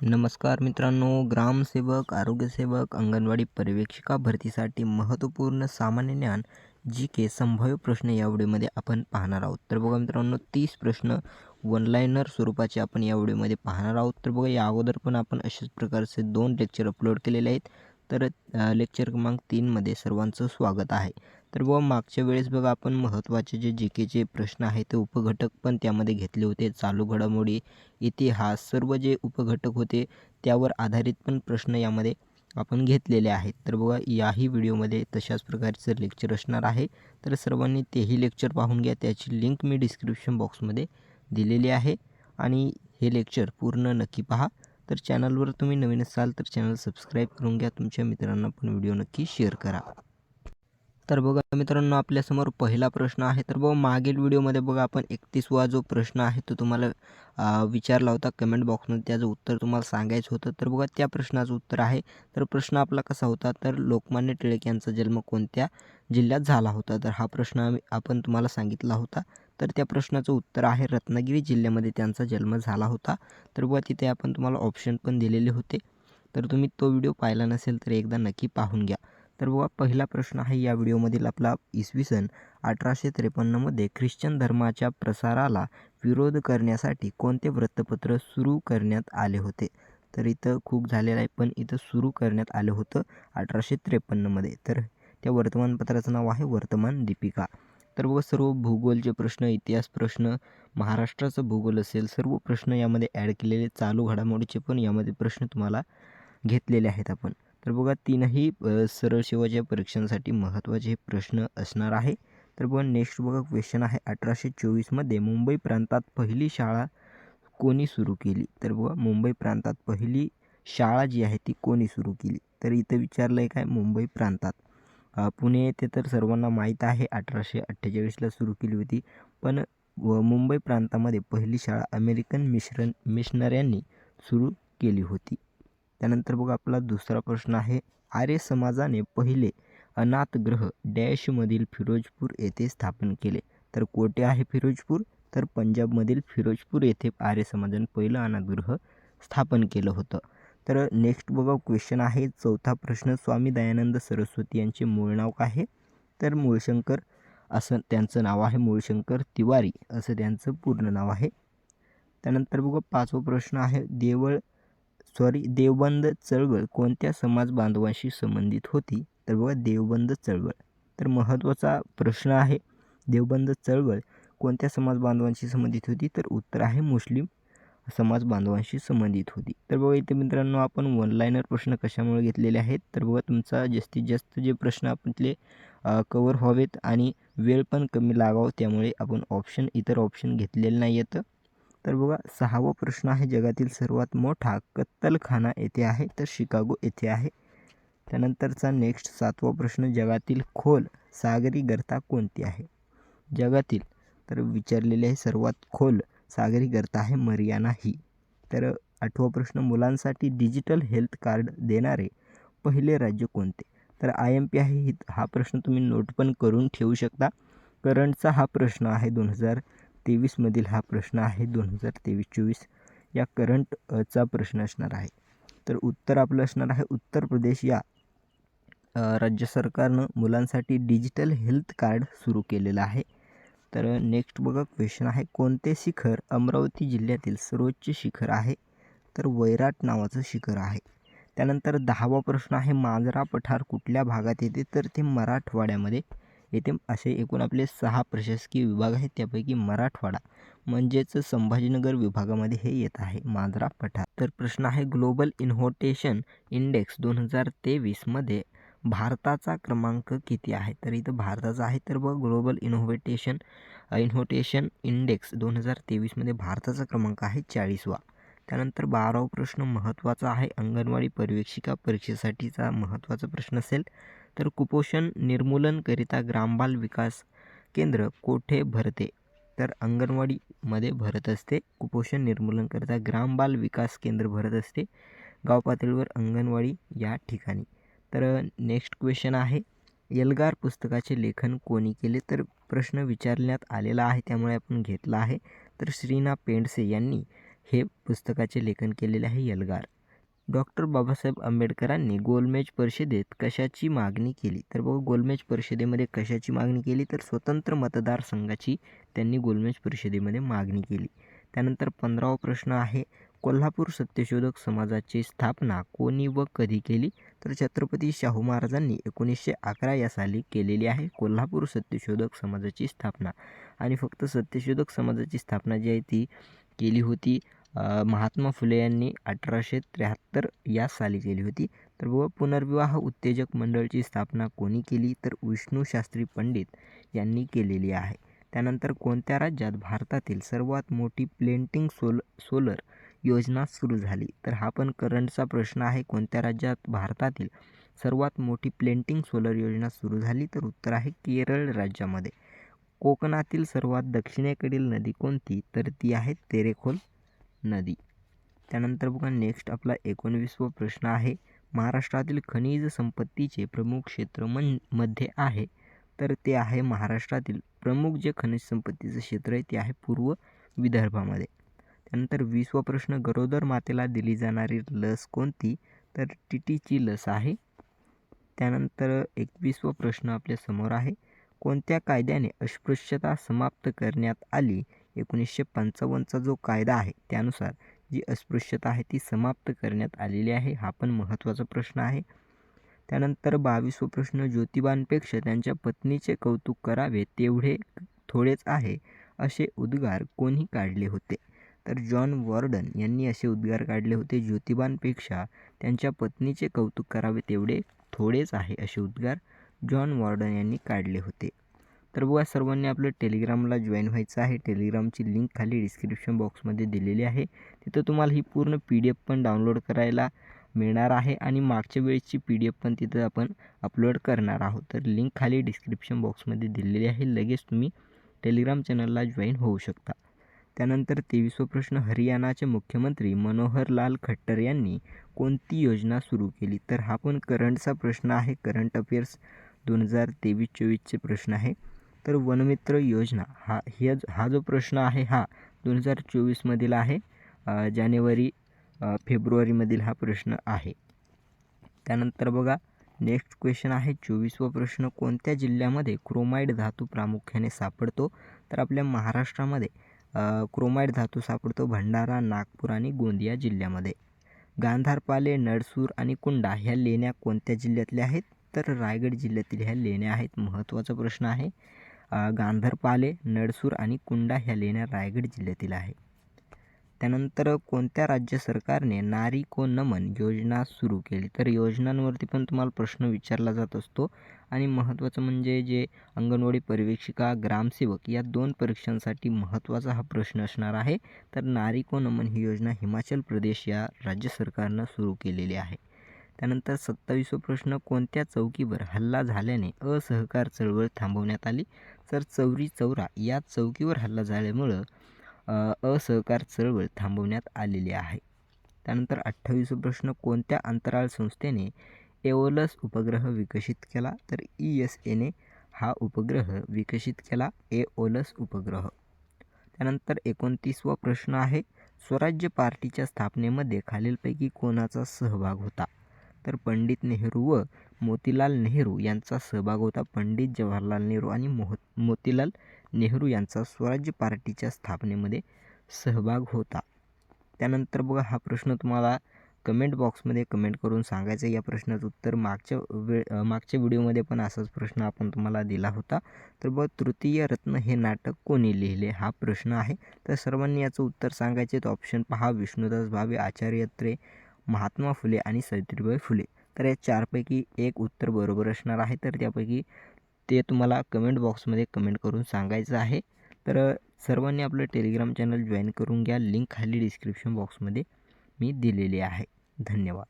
नमस्कार मित्रांनो ग्रामसेवक आरोग्यसेवक अंगणवाडी पर्यवेक्षिका भरतीसाठी महत्त्वपूर्ण सामान्य ज्ञान जी के संभाव्य प्रश्न या व्हिडिओमध्ये आपण पाहणार आहोत. तर बघा मित्रांनो तीस प्रश्न वनलायनर स्वरूपाचे आपण या व्हिडिओमध्ये पाहणार आहोत. तर बघा या अगोदर पण आपण अशाच प्रकारचे दोन लेक्चर अपलोड केलेले आहेत. तर लेक्चर क्रमांक तीनमध्ये सर्वांचं स्वागत आहे. तर व मागच्या वेळेस बघा आपण महत्त्वाचे जे जी केचे प्रश्न आहेत ते उपघटक पण त्यामध्ये घेतले होते. चालू घडामोडी इतिहास सर्व जे उपघटक होते त्यावर आधारित पण प्रश्न यामध्ये आपण घेतलेले आहेत. तर बघा याही व्हिडिओमध्ये तशाच प्रकारचं लेक्चर असणार आहे. तर सर्वांनी तेही लेक्चर पाहून घ्या. त्याची लिंक मी डिस्क्रिप्शन बॉक्समध्ये दिलेली आहे. आणि हे लेक्चर पूर्ण नक्की पहा. तर चॅनलवर तुम्ही नवीन असाल तर चॅनल सबस्क्राईब करून घ्या. तुमच्या मित्रांना पण व्हिडिओ नक्की शेअर करा. तर बघा मित्रांनो आपल्यासमोर पहिला प्रश्न आहे. तर बघा मागील व्हिडिओमध्ये बघा आपण एकतीसवा जो प्रश्न आहे तो तुम्हाला विचारला होता कमेंट बॉक्समध्ये त्याचं उत्तर तुम्हाला सांगायचं होतं. तर बघा त्या प्रश्नाचं उत्तर आहे. तर प्रश्न आपला कसा होता? तर लोकमान्य टिळक यांचा जन्म कोणत्या जिल्ह्यात झाला होता? तर हा प्रश्न आम्ही आपण तुम्हाला सांगितला होता. तर त्या प्रश्नाचं उत्तर आहे रत्नागिरी जिल्ह्यामध्ये त्यांचा जन्म झाला होता. तर बघा तिथे आपण तुम्हाला ऑप्शन पण दिलेले होते. तर तुम्ही तो व्हिडिओ पाहिला नसेल तर एकदा नक्की पाहून घ्या. तर बघा पहिला प्रश्न आहे या व्हिडिओमधील आपला इसवी सन अठराशे त्रेपन्नमध्ये ख्रिश्चन धर्माच्या प्रसाराला विरोध करण्यासाठी कोणते वृत्तपत्र सुरू करण्यात आले होते? तर इथं खूप झालेलं आहे पण इथं सुरू करण्यात आलं होतं अठराशे त्रेपन्नमध्ये तर त्या वर्तमानपत्राचं नाव आहे वर्तमान दीपिका. तर बघा सर्व भूगोलचे प्रश्न इतिहास प्रश्न महाराष्ट्राचं भूगोल असेल सर्व प्रश्न यामध्ये ॲड केलेले चालू घडामोडीचे पण यामध्ये प्रश्न तुम्हाला घेतलेले आहेत आपण. तर बघा तीनही सरळ सेवाच्या परीक्षांसाठी महत्त्वाचे हे प्रश्न असणार आहे. तर बघा नेक्स्ट बघा क्वेश्चन आहे अठराशे चोवीसमध्ये मुंबई प्रांतात पहिली शाळा कोणी सुरू केली? तर बघा मुंबई प्रांतात पहिली शाळा जी आहे ती कोणी सुरू केली? तर इथं विचारलं आहे काय? मुंबई प्रांतात. पुणे येथे तर सर्वांना माहीत आहे अठराशे अठ्ठेचाळीसला सुरू केली होती. पण व मुंबई प्रांतामध्ये पहिली शाळा अमेरिकन मिश्रण मिशनऱ्यांनी सुरू केली होती. त्यानंतर बघा आपला दुसरा प्रश्न आहे आर्य समाजाने पहिले अनाथगृह डॅशमधील फिरोजपूर येथे स्थापन केले. तर कोठे आहे फिरोजपूर? तर पंजाबमधील फिरोजपूर येथे आर्य समाजाने पहिलं अनाथगृह स्थापन केलं होतं. तर नेक्स्ट बघा क्वेश्चन आहे चौथा प्रश्न स्वामी दयानंद सरस्वती यांचे मूळ नाव काय आहे? तर मूळशंकर असं त्यांचं नाव आहे मूळशंकर तिवारी असं त्यांचं पूर्ण नाव आहे. त्यानंतर बघा पाचवा प्रश्न आहे देवळ सॉरी देवबंद चळवळ कोणत्या समाज बांधवांशी संबंधित होती? तर बघा देवबंद चळवळ. तर महत्त्वाचा प्रश्न आहे देवबंद चळवळ कोणत्या समाज बांधवांशी संबंधित होती? तर उत्तर आहे मुस्लिम समाज बांधवांशी संबंधित होती. तर बघा इथे मित्रांनो आपण वनलायनर प्रश्न कशामुळे घेतलेले आहेत? तर बघा तुमचा जास्तीत जास्त जे प्रश्न आपले कवर व्हावेत आणि वेळ पण कमी लागावं त्यामुळे आपण ऑप्शन इतर ऑप्शन घेतलेले नाही आहेत. तर बघा सहावा प्रश्न आहे जगातील सर्वात मोठा कत्तलखाना येथे आहे तर शिकागो येथे आहे. त्यानंतरचा नेक्स्ट सातवा प्रश्न जगातील खोल सागरी गर्ता कोणती आहे? जगातील तर विचारलेले आहे सर्वात खोल सागरी गर्ता आहे मरियाना ही. तर आठवा प्रश्न मुलांसाठी डिजिटल हेल्थ कार्ड देणारे पहिले राज्य कोणते? तर आय एम पी आहे ही हा प्रश्न तुम्ही नोट पण करून ठेवू शकता. करंटचा हा प्रश्न आहे दोन हजार तेवीसमधील हा प्रश्न आहे. दोन हजार तेवीस चोवीस या करंटचा प्रश्न असणार आहे. तर उत्तर आपलं असणार आहे उत्तर प्रदेश या राज्य सरकारनं मुलांसाठी डिजिटल हेल्थ कार्ड सुरू केलेलं आहे. तर नेक्स्ट बघा क्वेश्चन आहे कोणते शिखर अमरावती जिल्ह्यातील सर्वोच्च शिखर आहे? तर वैराट नावाचं शिखर आहे. त्यानंतर दहावा प्रश्न आहे मांजरा पठार कुठल्या भागात येते? तर ते मराठवाड्यामध्ये. येथे असे एकूण आपले सहा प्रशासकीय विभाग आहेत त्यापैकी मराठवाडा म्हणजेच संभाजीनगर विभागामध्ये हे येत आहे. मांजरा पठार. तर प्रश्न आहे ग्लोबल इन्व्होटेशन इंडेक्स दोन हजार तेवीसमध्ये भारताचा क्रमांक किती आहे? तर इथं भारताचा आहे तर बघ ग्लोबल इनोव्हेटेशन इन्व्होटेशन इंडेक्स दोन हजार तेवीसमध्ये भारताचा क्रमांक आहे चाळीसवा. त्यानंतर बारावा प्रश्न महत्त्वाचा आहे अंगणवाडी पर्यवेक्षिका परीक्षेसाठीचा महत्त्वाचा प्रश्न असेल तर कुपोषण निर्मूलनकरिता ग्रामबाल विकास केंद्र कोठे भरते? तर अंगणवाडीमध्ये भरत असते. कुपोषण निर्मूलनकरिता ग्रामबाल विकास केंद्र भरत असते. गाव पातळीवर अंगणवाडी या ठिकाणी. तर नेक्स्ट क्वेश्चन आहे. एल्गार पुस्तकाचे लेखन कोणी केले? तर प्रश्न विचारण्यात आलेला आहे त्यामुळे आपण घेतला आहे. तर श्रीना पेंडसे यांनी हे पुस्तकाचे लेखन केलेले आहे यलगार डॉक्टर बाबासाहेब आंबेडकरांनी गोलमेज परिषदेत कशाची मागणी केली? तर बघा गोलमेज परिषदेमध्ये कशाची मागणी केली? तर स्वतंत्र मतदारसंघाची त्यांनी गोलमेज परिषदेमध्ये मागणी केली. त्यानंतर पंधरावा प्रश्न आहे कोल्हापूर सत्यशोधक समाजाची स्थापना कोणी व कधी केली? तर छत्रपती शाहू महाराजांनी एकोणीसशे अकरा या साली केलेली आहे कोल्हापूर सत्यशोधक समाजाची स्थापना. आणि फक्त सत्यशोधक समाजाची स्थापना जी आहे ती केली होती महात्मा फुले यांनी अठराशे त्र्याहत्तर या साली केली होती. तर व पुनर्विवाह उत्तेजक मंडळची स्थापना कोणी केली? तर विष्णू शास्त्री पंडित यांनी केलेली आहे. त्यानंतर कोणत्या राज्यात भारतातील सर्वात मोठी प्लेंटिंग सोल सोलर योजना सुरू झाली? तर हा पण करंटचा प्रश्न आहे. कोणत्या राज्यात भारतातील सर्वात मोठी प्लेंटिंग सोलर योजना सुरू झाली? तर उत्तर आहे केरळ राज्यामध्ये. कोकणातील सर्वात दक्षिणेकडील नदी कोणती? तर ती आहे तेरेखोल नदी. त्यानंतर बघा नेक्स्ट आपला एकोणवीसवा प्रश्न आहे. महाराष्ट्रातील खनिज संपत्तीचे प्रमुख क्षेत्र मनमध्ये आहे. तर ते आहे महाराष्ट्रातील प्रमुख जे खनिज संपत्तीचं क्षेत्र आहे ते आहे पूर्व विदर्भामध्ये. त्यानंतर वीसवा प्रश्न गरोदर मातेला दिली जाणारी लस कोणती? तर टी टीची लस आहे. त्यानंतर एकवीसवा प्रश्न आपल्यासमोर आहे. कोणत्या कायद्याने अस्पृश्यता समाप्त करण्यात आली? एकोणीसशे पंचावन्नचा जो कायदा आहे त्यानुसार जी अस्पृश्यता आहे ती समाप्त करण्यात आलेली आहे हा पण महत्त्वाचा प्रश्न आहे. त्यानंतर बावीसवा प्रश्न ज्योतिबांपेक्षा त्यांच्या पत्नीचे कौतुक करावे तेवढे थोडेच आहे असे उद्गार कोणी काढले होते? तर जॉन वॉर्डन यांनी असे उद्गार काढले होते ज्योतिबांपेक्षा त्यांच्या पत्नीचे कौतुक करावे तेवढे थोडेच आहे असे उद्गार जॉन वॉर्डन यांनी काढले होते. तर बघा सर्वांनी आपलं टेलिग्रामला जॉईन व्हायचं आहे. टेलिग्रामची लिंक खाली डिस्क्रिप्शन बॉक्समध्ये दिलेली आहे. तिथं तुम्हाला ही पूर्ण पी डी एफ पण डाउनलोड करायला मिळणार आहे आणि मागच्या वेळेसची पी डी एफ पण तिथं आपण अपलोड करणार आहोत. तर लिंक खाली डिस्क्रिप्शन बॉक्समध्ये दिलेली आहे. लगेच तुम्ही टेलिग्राम चॅनलला जॉईन होऊ शकता. त्यानंतर तेवीसवा प्रश्न हरियाणाचे मुख्यमंत्री मनोहरलाल खट्टर यांनी कोणती योजना सुरू केली? तर हा पण करंटचा प्रश्न आहे. करंट अफेअर्स दोन हजार तेवीस चोवीसचे प्रश्न आहे. तर वनमित्र योजना हा ह्या हा जो प्रश्न आहे हा दोन हजार चोवीसमधील आहे. जानेवारी फेब्रुवारीमधील हा प्रश्न आहे. त्यानंतर बघा नेक्स्ट क्वेश्चन आहे. चोवीसवा प्रश्न कोणत्या जिल्ह्यामध्ये क्रोमाइड धातू प्रामुख्याने सापडतो? तर आपल्या महाराष्ट्रामध्ये क्रोमाइड धातू सापडतो भंडारा नागपूर आणि गोंदिया जिल्ह्यामध्ये. गांधारपाले नळसूर आणि कुंडा ह्या लेण्या कोणत्या जिल्ह्यातल्या आहेत? तर रायगड जिल्ह्यातील ह्या लेण्या आहेत. महत्त्वाचा प्रश्न आहे. गांधरपाले नळसूर आणि कुंडा ह्या लेण्या रायगड जिल्ह्यातील आहे. त्यानंतर कोणत्या राज्य सरकारने नारी को नमन योजना सुरू केली? तर योजनांवरती पण तुम्हाला प्रश्न विचारला जात असतो. आणि महत्त्वाचं म्हणजे जे अंगणवाडी पर्यवेक्षिका ग्रामसेवक या दोन परीक्षांसाठी महत्त्वाचा हा प्रश्न असणार आहे. तर नारी को नमन ही योजना हिमाचल प्रदेश या राज्य सरकारनं सुरू केलेली आहे. त्यानंतर सत्तावीस प्रश्न कोणत्या चौकीवर हल्ला झाल्याने असहकार चळवळ थांबवण्यात आली? तर चौरी चौरा या चौकीवर हल्ला झाल्यामुळं असहकार चळवळ थांबवण्यात आलेली आहे. त्यानंतर अठ्ठावीस प्रश्न कोणत्या अंतराळ संस्थेने एओलस उपग्रह विकसित केला? तर ई एस एने हा उपग्रह विकसित केला एओलस उपग्रह. त्यानंतर एकोणतीसवा प्रश्न आहे स्वराज्य पार्टीच्या स्थापनेमध्ये खालीलपैकी कोणाचा सहभाग होता? तर पंडित नेहरू व मोतीलाल नेहरू यांचा सहभाग होता. पंडित जवाहरलाल नेहरू आणि मोह मोतीलाल नेहरू यांचा स्वराज्य पार्टीच्या स्थापनेमध्ये सहभाग होता. त्यानंतर बघा हा प्रश्न तुम्हाला कमेंट बॉक्समध्ये कमेंट करून सांगायचं या प्रश्नाचं उत्तर मागच्या वे मागच्या व्हिडिओमध्ये पण असाच प्रश्न आपण तुम्हाला दिला होता. तर बघा तृतीय रत्न हे नाटक कोणी लिहिले? हा प्रश्न आहे. तर सर्वांनी याचं उत्तर सांगायचे तर ऑप्शन पहा विष्णुदास भावे आचार्य त्रे महात्मा फुले आणि सावित्रीबाई फुले. तर या चारपैकी एक उत्तर बरोबर असणार आहे. तर त्यापैकी ते तुम्हाला कमेंट बॉक्समध्ये कमेंट करून सांगायचं आहे. तर सर्वांनी आपलं टेलिग्राम चॅनल जॉईन करून घ्या. लिंक खाली डिस्क्रिप्शन बॉक्समध्ये मी दिलेली आहे. धन्यवाद.